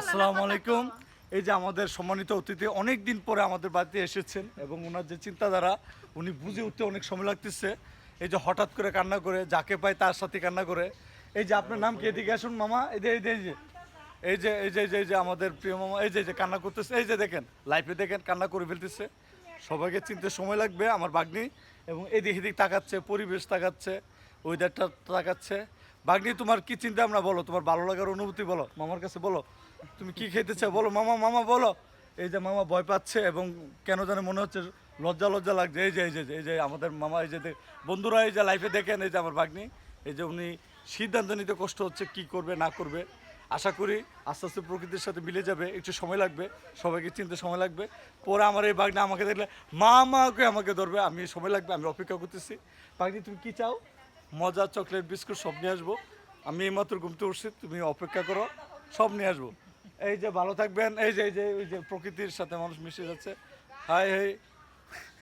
আসসালামু আলাইকুম। এই যে আমাদের সম্মানিত অতিথি অনেক দিন পরে আমাদের বাড়িতে এসেছেন এবং ওনার যে চিন্তাধারা উনি বুঝে উঠতে অনেক সময় লাগতেছে। এই যে হঠাৎ করে কান্না করে যাকে পায় তার সাথে কান্না করে। এই যে আপনার নাম কি? এদিকে আসুন মামা। এই যে এই যে এই যে। এই যে এই যে এই যে এই যে আমাদের প্রিয় মামা এই যে এই যে কান্না করতেছে। এই যে দেখেন লাইফে দেখেন কান্না করে ফেলতেছে। সবাইকে চিনতে সময় লাগবে আমার বাগনি এবং এদিক এদিক তাকাচ্ছে পরিবেশ তাকাচ্ছে ওয়েদারটা তাকাচ্ছে। বাগনি তোমার কি চিন্তা আমরা বলো? তোমার ভালো লাগার অনুভূতি বলো? মামার কাছে বলো। তুমি কি খেতে চাও? বলো, মামা মামা, বলো। এই যে মামা ভয় পাচ্ছে এবং কেন জানে মনে হচ্ছে লজ্জা লজ্জা লাগছে। এই যে এই যে এই যে আমাদের মামা, এই যে বন্ধুরা এই যে লাইফে দেখেন, এই যে আমার বাগনি এই যে উনি সিদ্ধান্ত নিতে কষ্ট হচ্ছে, কি করবে, না করবে। আশা করি আস্তে আস্তে প্রকৃতির সাথে মিলে যাবে। একটু সময় লাগবে, সবাইকে চিনতে সময় লাগবে। পরে আমার এই বাগনি আমাকে দেখলে মা মাকে আমাকে ধরবে, আমি সময় লাগবে, আমি অপেক্ষা করতেছি। বাগনি তুমি কি চাও? মজা চকলেট বিস্কুট সব নিয়ে আসব। আমি এইমাত্র ঘুমতে উঠছি, তুমি অপেক্ষা করো, সব নিয়ে আসব। এই যে ভালো থাকবেন, এই যে এই যে ওই যে প্রকৃতির সাথে মানুষ মিশে যাচ্ছে। Hi hi.